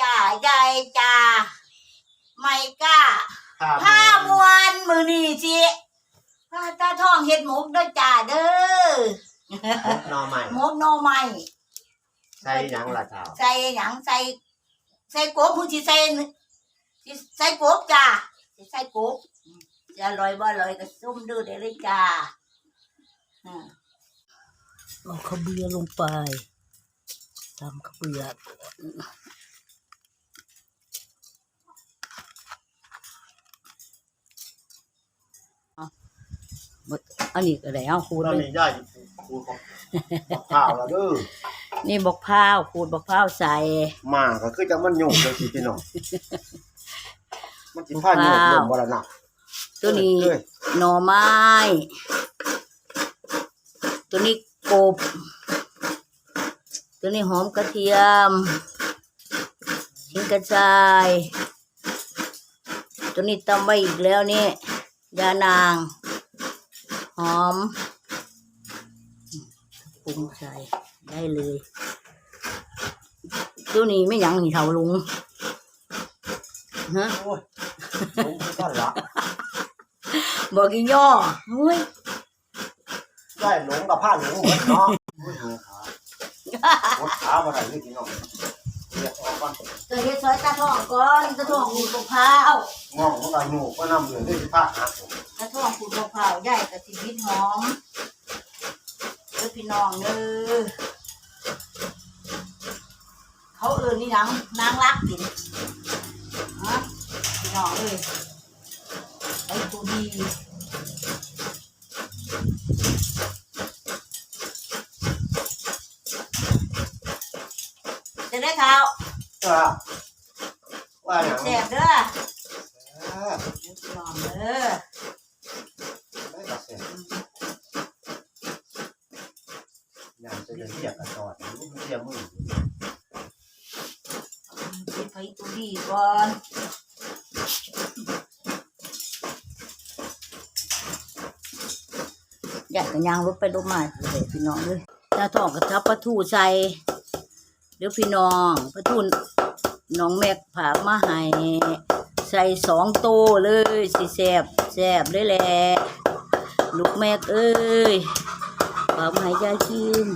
จ่าใหญ่จ่าไม่กล้าครับผ้ามวนมือนี่สิผ้าตาทองเฮ็ดหมกเด้อจ่าเด้อหนอใหม่หมกหน่อไม้ใส่หยังล่ะเจ้าใส่หยังใส่ใส่กบผู้ที่ใส่สิใส่กบจ้าสิใส่กบจะอร่อยบ่อร่อยก็ซุ่มดูได้เลยจ้าอ่าเอาข้าวเบื่อลงไปตำข้าวเบื่อเอา หมดอันนี้ก็ได้เอาคูณตอนเลยนี้ย่าอยู่คูของของข้าวแล้วเด้อนี่บอกพร้าวขูดบอกพร้าวใส่มาก็คือจังมันโยกจังซี่พี่น้องมันสิพาโยกลมบ่ล่ะนะตัวนี้เอ้ยหน่อไม้ ตัวนี้กบ ตัวนี้หอมกระเทียมขิงกระชาย ตัวนี้ตำไว้อีกแล้วนี่ยานาง หอมปรุงใส่ได้เลยตัวนี้ไม่หยังนี่เท่าลุงฮะโอ้ยผมก็ละบอกอีย่อเฮ้ยได้หลงกับผ้าหลงหมดเนาะโอ้ยหาขาหมดขาบ่ได้เลยพี่น้องเรียกออกก่อนตัวเฮ็ดซอยตาทองก่อนตาทองขูดมะพร้าวงองของเราหนูก็นำเหลือได้ผ้าหาผมตา ทองขูดมะพร้าวใหญ่กับชีวิตหอมเด้อพี่น้องเด้อเขาเอื่นนี่หนังนางรักกินฮะพี่น้องเอ้ยไอ้ตัวดีจะได้เท้าจ้าว่าหยังแซ่บเด้ออ่าพี่น้องเด้อ ได้กระแสยามจะเดินเรี ยกกระสอดนี่มันเรียกมือกินไปตัวดีก่อนอยากกันยางรถไปรถมาเลยพี่น้องเลยถ้าทองกับทับปลาทูใส่เดี๋ยวพี่น้องปลาทูน้องแม็กผามาให้ใส่สองโตเลยสิแซบแซบได้แหละลูกแม็กเอ้ยฝามาให้ยายชิม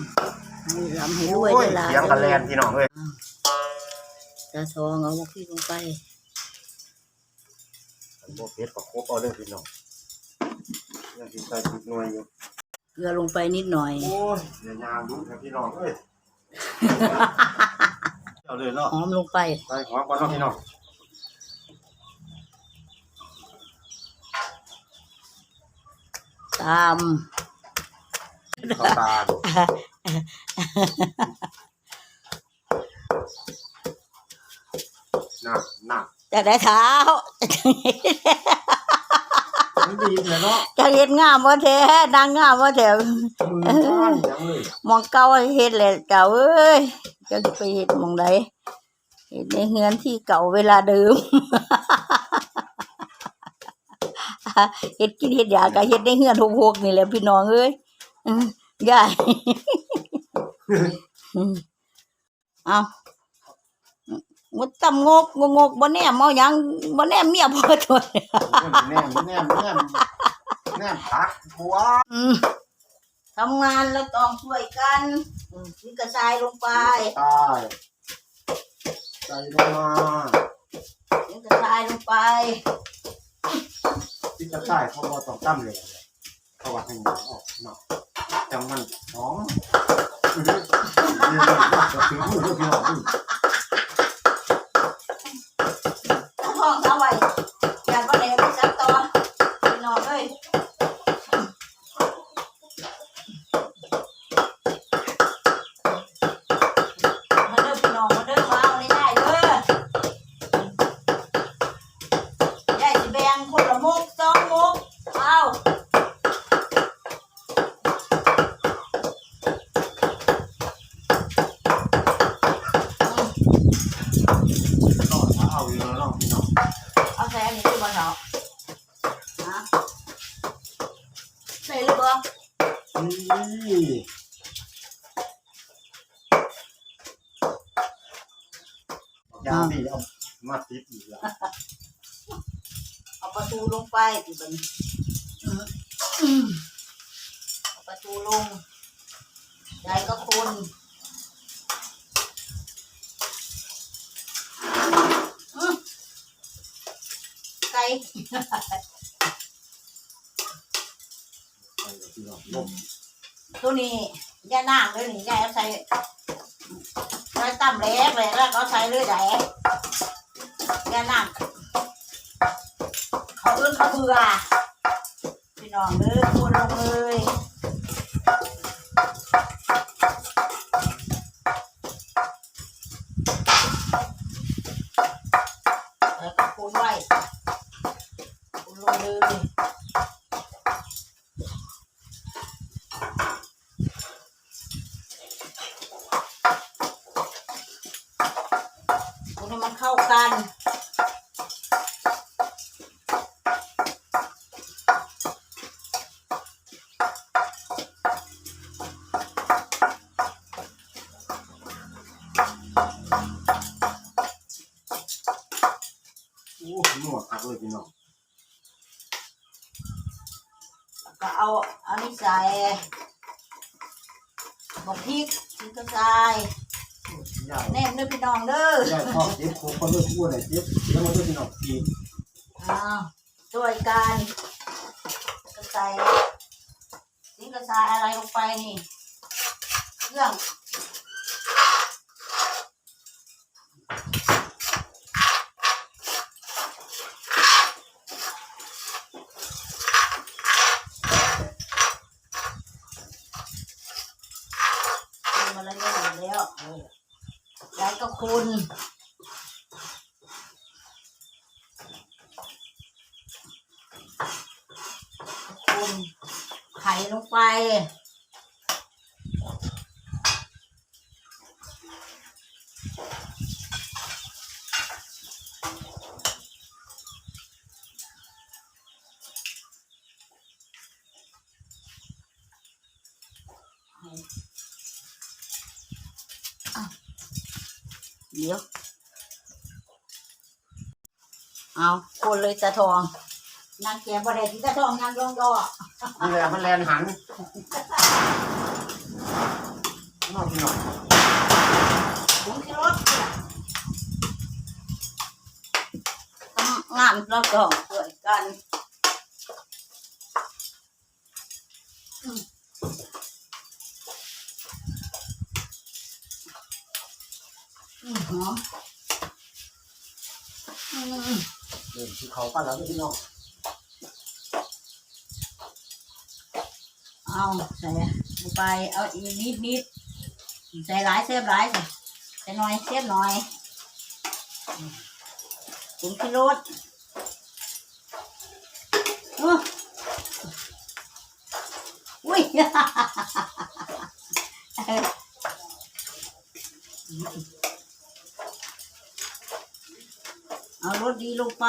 ให้ลำให้รวยโอ้ยได้หลายเสียงกันแลนพี่น้องเอ้ยตาทองเอามาขี้ลงไปผมบ่เพชรก็ครบเอาเด้อพี่น้องยังสิใส่ติดหน่วยอยู่เกลือลงไปนิดหน่อย โอ้ยเดี๋ยวยางลุ้นครับพี่น้องเอ้ยเอาเลยเนาะหอมลงไป ใส่หัวก่อนเนาะพี่น้องตามข้าวตา ลนักหนักจะได้เท้ามันดีเลยเนาะจะเฮ็ดงามว่าแท้นางงามว่าแท้มือก้านยังเลยมองเก่าเฮ็ดแหละเจ้าเอ้ยจะไปเฮ็ดหมองใดเฮ็ดในเฮือนที่เก่าเวลาเดิมเฮ็ดกินเฮ็ดอยากก็เฮ็ดในเฮือนหกๆนี่แหละพี่น้องเอ้ยอืมยายอืม เอางดตำงกงกงกบ่แน่มเอาหยังบ่แน่เมียบ่อตัวแน่แน่แน่แน่พักหัวอืมทำงานแล้วต้องช่วยกันอืมทิ้งกระชายลงไปตายใส่ลงมาทิ้งกระชายลงไปที่จะใต้เขาบอกต้องตั้มเลยเขาว่าให้หนูออกเนาะจังมันหอม เดี๋ยวจะถึงมือพี่น้องถ้าท้องเอาไว้อยาก็เลยไปจับ ติบัดนอืมอืมเอาประตูลงยายก็คนอืมไก่ไปกับพี่น้องลมตัวนี้ย่านางเลยนี่ยายเอาใส่ใส่ตั้มเล็กเลยแล้วก็ใส่เลยไหนย่านางเขาเอื่นเขาเบื่อพี่น้องเด้อพูดลงเลย กันก็ใส่พริกกระชาอะไรลงไปนี่ เครื่องทำอะไรไม่หมดแล้วเออยายก็คุณ คุณไข่ลงไป เดี๋ยว เอาคนเลยตาทอง นางแกบ่ได้ที่ตาทองนางลงดอกนี่แหละมันแลนหันนอกพี่น้องผงชูรสทำงานเราต้องช่วยกัน เดินที่เขาปั้นแล้วพี่น้องเอาใส่ลงไปเอาอีกนิดนิดใส่หลายเสียบหลายสิใส่หน่อยเสียบหน่อยผงชูรสอื้ออุ้ยเอา รสดีลงไป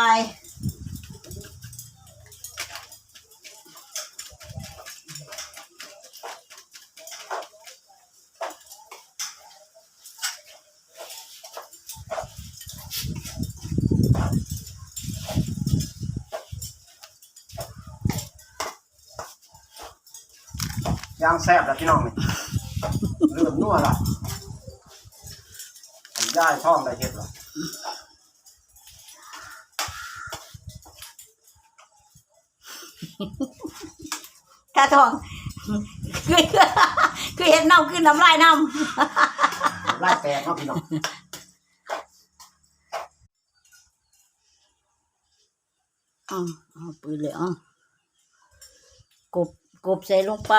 ย่างแซ่บแล้วพี่น้องนี่ เริ่มนัวละผมย่ายช่องได้เห็ดหร ตาทองคือคือเห็นน้ำขึ้นน้ำลายน้ไล่แตกเนาะพี่น้องำอ่าเอาปืนเลยอะกบกบใส่ลงไป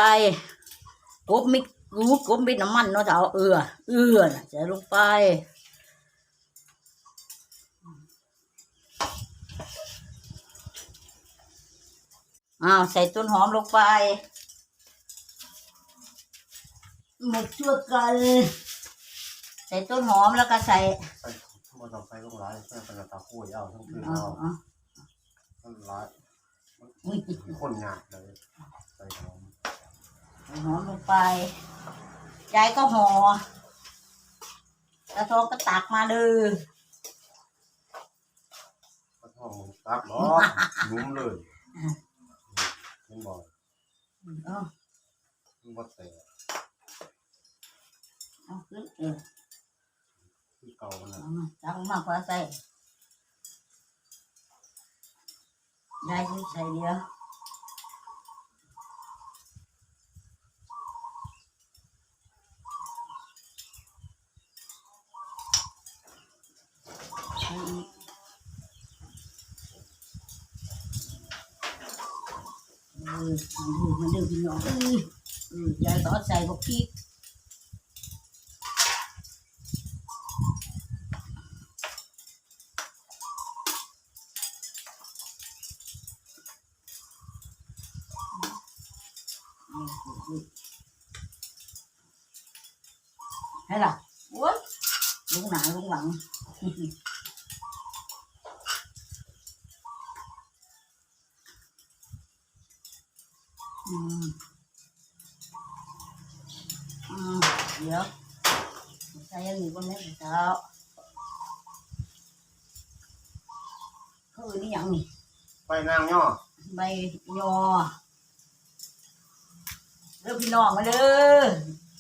กบมิกูกบมิน้ำมันเนาะจะเอาเอือเอือน่ะใส่ลงไป อ้าวใส่ต้นหอมลงไป หมกชั่วกัน ใส่ต้นหอมแล้วก็ใส่ใส่หมดต้องใส่ลงหลายใส่เป็นตะคุยเอาทั้งคืนเอาอ๋อมันหลายอุ้ยคนงานเลยใส่หอมใส่หอมลงไปยายก็ห่อตาทองก็ตักมาเลยต้องมึงตักหรอนุ่มเลย มึงบอกเอามึงบ่แต่เอาขึ้นเออคือเก่ามันน่ะเอามาตักมากกว่าใส่ได้ที่ใส่เดียวใส่อีก เออมันดื้อมันดื้อพี่น้องเออ เออยายก็เอาใส่พวกพริก hay là ui lúc nào lúc lặng ừ. Ừ, được sao em nghĩ con mấy sao thôi đi nhận nè ไปนางย่อ bay nhò เด้อพี่น้องมาเด้อ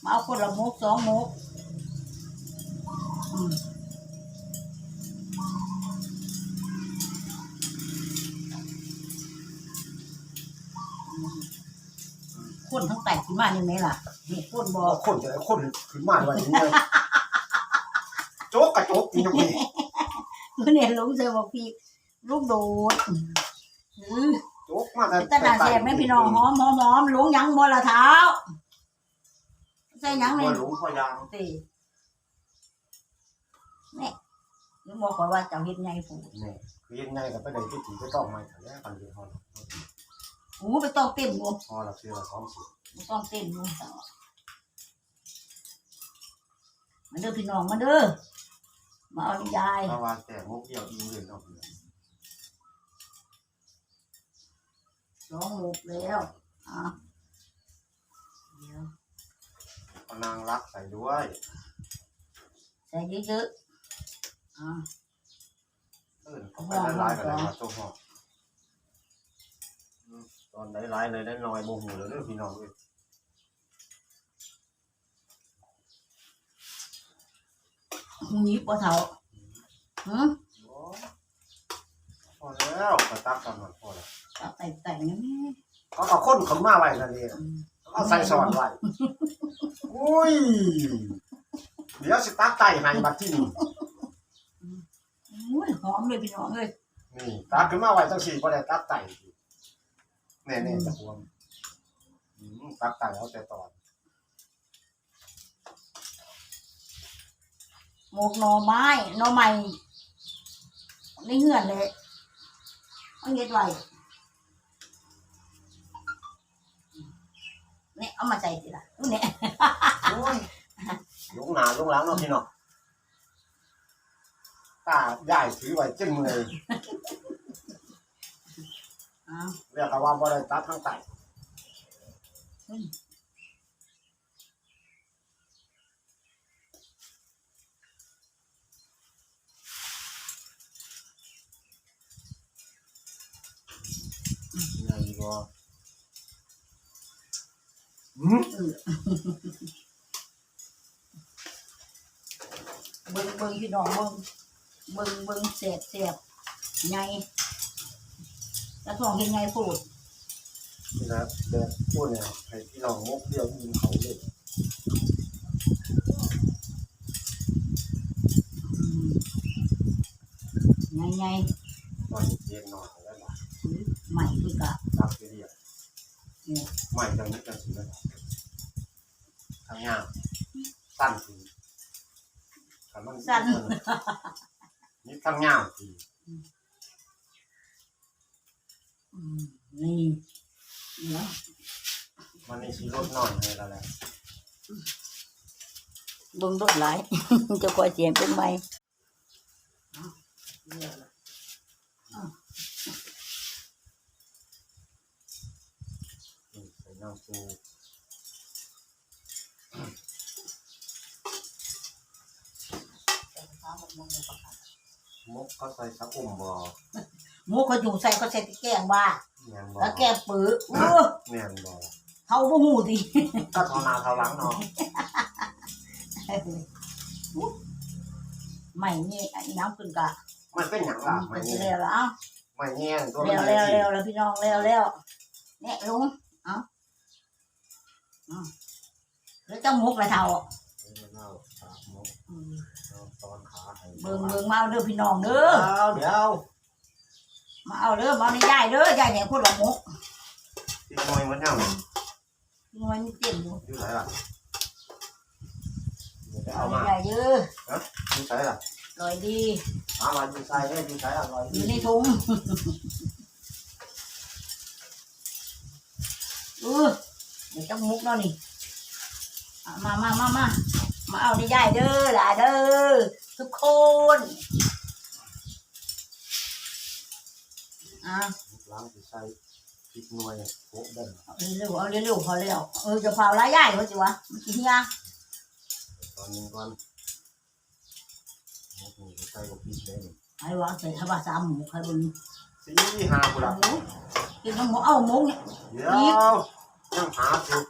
มาเอาคนละมุกสองมุกอืม คนทั้งแตกขึ้นมานี่ไหมล่ะนี่คนบอเอากคนจะได้คนขึ้นมาไว้อย่างนี้เลยโจ๊กกระโจ๊กนี่ตรงนี้มื่อเนี่ยลุงเจอบอกพี่ลูกโดดอือโจ๊กมาแต่ตาดาแสบแม่พี่น้องหอมหอมหอมลุงยังบ่ละเท้าใส่ยังบ่เลยหลงพอยางตีนี่ลุงบอกข่อยว่าเจ้าเฮ็ดไงผูนี่คือยังไงก็ไปได้ที่ถีก็ต้องมาแต่แล้วกันเดียวพอแล้ วหูไปต้องเต้นอยู่พอละเสือสองเสือบ่ต้องเต้นอยู่ต่อมาเด้อพี่น้องมาเด้อมาเอานิยายถ้าว่าแต่มุกเดียวอิงเลยเนาะสองหมกแล้วอะเดี๋ยวเอานางรักใส่ด้วยใส่เยอะๆอะเออเขาไปไล่ๆกันเลยว่าโจ๊กหออืม ตอนไล่ๆเลยได้น้อยโมโหเลยเด้อพี่น้องเอ้ยหูยิบบ่เท่าหืมโอ้พอแล้วกระตักกันหมดพอแล้วตับแต่แต่งนะแม่เขาเอาคนเขามาไว้นั่นเองอืมเอาใส่สอนไว้อุ้ยเดี๋ยวสิตักไก่ให้บัดที่นี่อุ้ยหอมเลยพี่น้องเอ้ยนี่ตักขึ้นมาไว้จังสี่บ่ได้ตักไก่ แน่ๆจะพวงอืมตักไก่เอาแต่ตอนหมกหน่อไม้หน่อไม้ในเหือนเลยเอาเฮ็ดไว้เนี่ยเอามาใส่สิล่ะนู่นเนี่ยโอ้ยลงหนาลงหลังเนาะพี่น้องตาใหญ่ถือไว้เจ้นมือ อ้าวเรียกว่าบ่ได้ตัดทั้งไก่ไงบ่อืมเบิ่งเบิ่งพี่น้องเบิ่งเบิ่งเบิ่งเสียบเสียบไง กระทองเฮ็ดไงพูดนี่นะแต่พูดเนี่ยให้พี่น้องงกเดียวยิงเขาเลยอืมไงไงตอนเย็นหน่อยแล้วล่ะใหม่คือกะรับไปเรียกเนี่ยไม่จังนี้จังสิเลยทางงามสั้นทีคันมันสั้นนี่ทางงามทีอืม นี่เดี๋ยวมันนี่สีรถหน่อยให้แล้วแหละเบิ่งรถหลาย จะคอยเสียงเป็นไหมเอาเดี๋ยวล่ะนี่ใส่น้ำปูแต่ข้าวมันมันบ่ประกาศมกก็ใส่สักอุ่มบ่ หมูเขาอยู่ใส่ก็ใส่แกงว่าแม่นบ่แล้วแกงปื้อเออแม่นบ่เขาบ่หูดิก็ทอหนาเท่าหลังเนาะไม่นี่ไอ้น้ำขึ้นกะมันเป็นหยังล่ะเป็ไม่นแง่แล้วแล้วไม่แง่ตัวเร็วเร็วเร็วแล้วพี่น้องเร็วเร็วเนี่ยลุงเอาเอาแล้วเจ้ามุกละเท่าเนาสามโมงอืมเอาตอนขาให้เบิ่งเบิ่งมาเอาเด้อพี่น้องเด้อเอาเดี๋ยว มาเอาเด้อมาเอาในยายเด้อยายเนี่ยพูดละมุกที่มวยมันยังงวยมันเต็มอยู่อยู่ไหนล่ะเดี๋ยวไปเอาเอาในมา ยายเด้ออยู่ไหนล่ะลอยดีเอามาอยู่ใส่ได้อยู่ไหนล่ะลอยอยู่ในถุงเออเดี๋ยวเจ้ามุกเนาะนี่เอามามามามามาเอาในยายเด้อหล่ะเด้อทุกคน อะล้างอยู่ใส่พริกหน่วยโป๊ะเด่นเอาเร็วๆเอาเร็วๆพอแล้วเออจะเผาหลายใหญ่เขาสิวะมันกินยาตอนนี้ก่อนโอ้โหใส่กับพริกเลยไอ้วางใส่ทบาสามหมูใครบนสี่ห้ากุหลาบกินน้ำหมูเอาหมูเนี่ยเดี๋ยวยังหาอยู่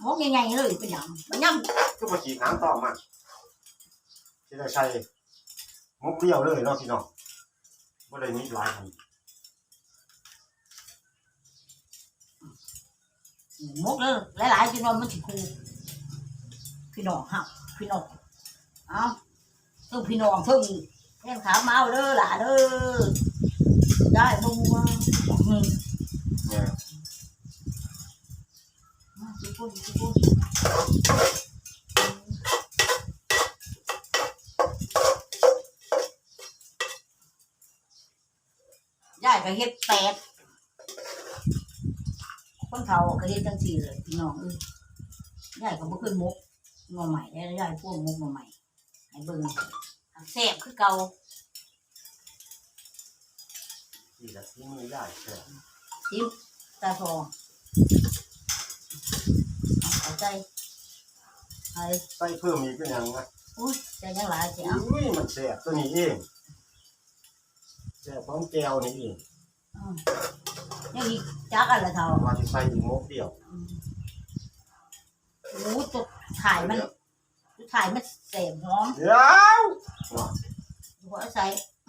หมูใหญ่ๆเลยเป็นอย่างมันย่ก็มาขีดน้ำต่อมา ที่ได้ใช้มุกเดียวเลยเนาะพี่น้องว่าได้มีหลายพันำหมูเลยหลายๆกินนอนมันสิคูพี่น้องหักพี่น้องเอาซึ่งพี่น้องซึ่งแค่ขามาเอาเด้อหล่ะเด้อได้บ่มัวอืมเนี่ยมาสิพูดสิพูด ก็เฮ็ดแปดคนเขาก็เฮ็ดจังซี่เลยพี่น้องเอ้ยยายก็บ่เคยมกงอใหม่ได้ยายพวกมกงอใหม่ให้เบิ่งแซ่บคือเก่าที่ละที่มือได้เช่ซิมตาทองเอาเอาใจไอ้ใส่เพิ่มอีกก็ยังนะอุ้ยใจยังหลายสิเอาอุ้ยมันแสบตัวนี้เองแสบพร้อมแก้วนี่เองอืม ยังอีกจักอะไรเท่าว่าจะใส่อีกมุกเดียวอืมหมูตกถ่ายมันถ่ายมันเสพหอมเดี๋ยวว่าหัวใส่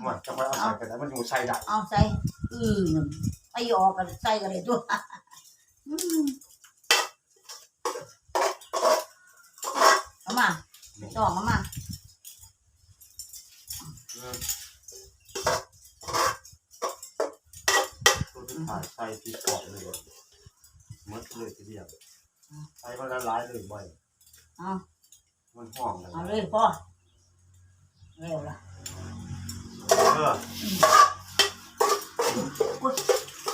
ว่าจะไปเอาใส่กันแต่มันอยู่ใส่ได้เอาใส่อืมไปออกกันใส่กันเลยตัวอืมเอามาจ่องเอามา อืมตัวที่ถ่ายใส่ที่ปอดเลยมัดเลยทีเดียวใส่มันละลายเลยบ่อยเอามันหอมเลยเอาเลยพ่อเร็วละเอออุ้ย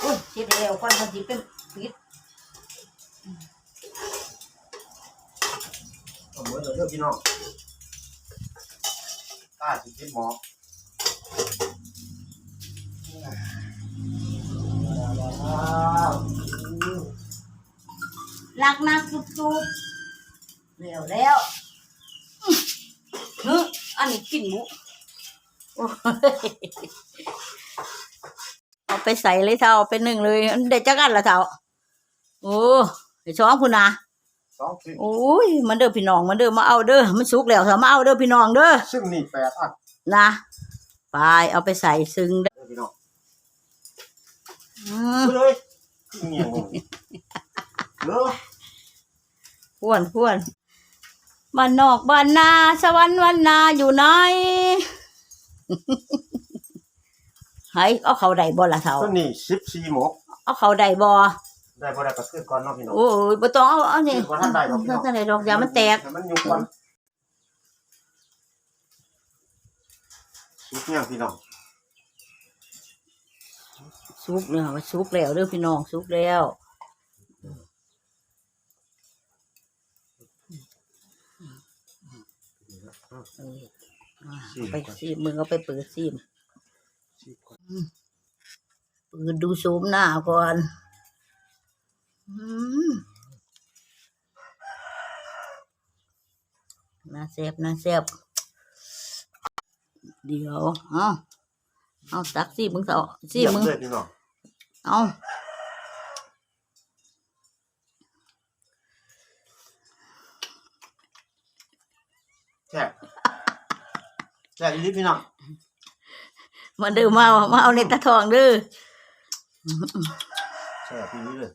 อุ้ยเสียเร็วก่อนมันจะเป็นพิษเอาเหมือนเดิมพี่น้องตาสิคิดหมอ รักนักจุบจุบเร็วแล้วเฮ้ยอันนี้กินหมูโอ้ยเอาไปใส่เลยเท่าเอาไปหนึ่งเลยเด็ดจักอันละเท่าโอ้ไอ้ช้องคุณนะสองชิ้นโอ้ยมันเด้อพี่น้องมันเด้อมาเอาเด้อมันสุกแล้วเถอะมาเอาเด้อพี่น้องเด้อซึ่งนี่แปดอันนะไปเอาไปใส่ซึ้งเด้อเด้อพี่น้อง อืมเอาเลยเงียบมึงเด้อพ่วนพ่วนบ้านนอกบ้านนา สวรรค์วันนาอยู่ไหนไห้เอาเขาใดบ่ละเท่าตัวนี้สิบสี่หมกเอาเขาใดบ่ได้บ่ได้ก็ขึ้นก่อนเนาะพี่น้องโอ้ยบ่ต้องเอาเอานี่บ่ทันได้ดอกพี่น้องท่านใดดอกยามันแตกให้มันอยู่ก่อนสุกยังพี่น้อง สุกเนี่ยว่าสุกแล้วเด้อพี่น้องสุกแล้วเออเอาไปซีมมึงเอาไปเปิดซีมสิบก่อนเปิดดูซูมหน้าก่อนอืมน่าแซ่บน่าแซ่บเดี๋ยว เอาเอาตักสิมึงเสาสิเยี่ยมมึง เลยพี่น้องเอาแซ่บแซ่บอีหลีพี่น้องมาเด้อมาเอามาเอาในตะทองเด้อแซ่บอีหลีเลย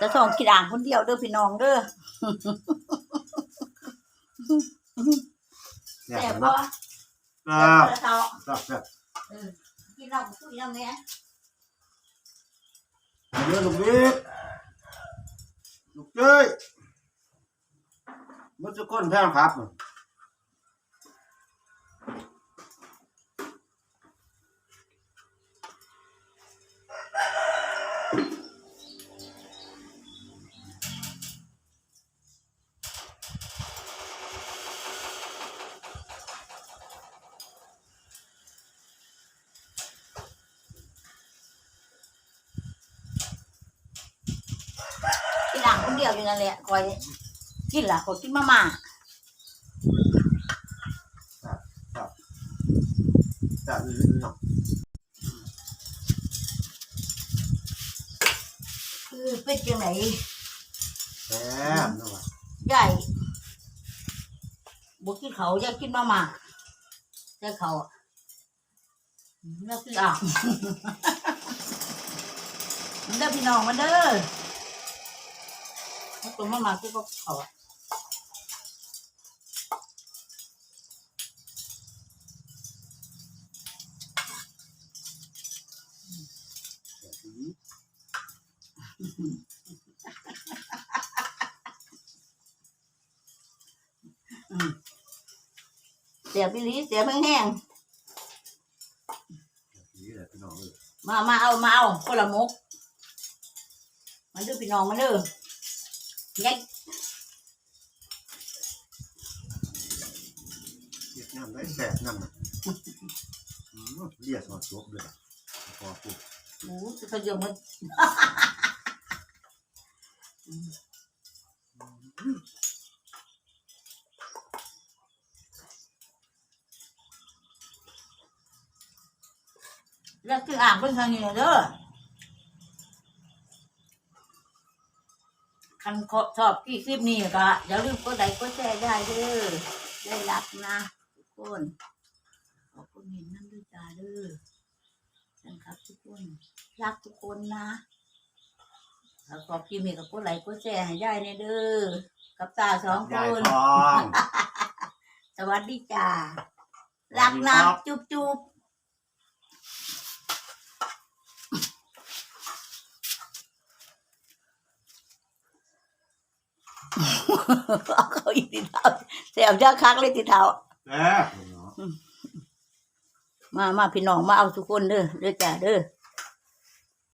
ตะทองกินอ่างคนเดียวเด้อพี่น้องเด้อแซ่แซ่บบบ่เนาะแซ่แซ่บบตะทองแซ่บแซ่บเออกินเหล้าคุยยังไง เยอะลูกเล็กลูกเจ้ยมันจะก้นแพงครับ นเดียวอยู่นั่นแหละคอยกินล่ะคอยกินมาม่าแซ่บอีหลีพี่น้องคือเป็นจังไหนแซ่บนะวะใหญ่บุกินเขาอยากกินมาม่าแต่เขาอะน่ากินอ่างมันเด้อพี่น้องมันเด้อ มันตัวมาม่าคือก็เขาอะแซ่บอีหลีเสียบิลีเสียแห้งแซ่บอีหลีเลยพี่น้องเลยๆมา มาเอา มาเอาคนละมกมันเด้อพี่น้องมันเด้อ แยกเรียกน้ำได้แซ่บน้ำนะอืมเรียกสอดจบเลยพอปุ๊บ หมูจะขยมมันแล้ว คืออ่างเป็นทางนี้เด้อคันขอชอบกี่คลิปนี้ก็อย่าลืมกดไลค์กดแชร์ได้เด้อได้รักนะทุกคนขอบคุณเห็นน้ำด้วยจ้าเด้อนะครับทุกคนรักทุกคนนะถ้าขอบคลิปนี้ก็กดไลค์กดแชร์ให้ได้เนเด้อกับตาสองคยายนทองสวัสดีจ้ารักนะสวัสดีครับจุ๊บจุ๊บ เอาเขาอีกทีเท้าเสียบยาคักเลยทีเท้าแซ่บเนาะมามาพี่น้องมาเอาทุกคนเด้อเด้อจ้าเด้อ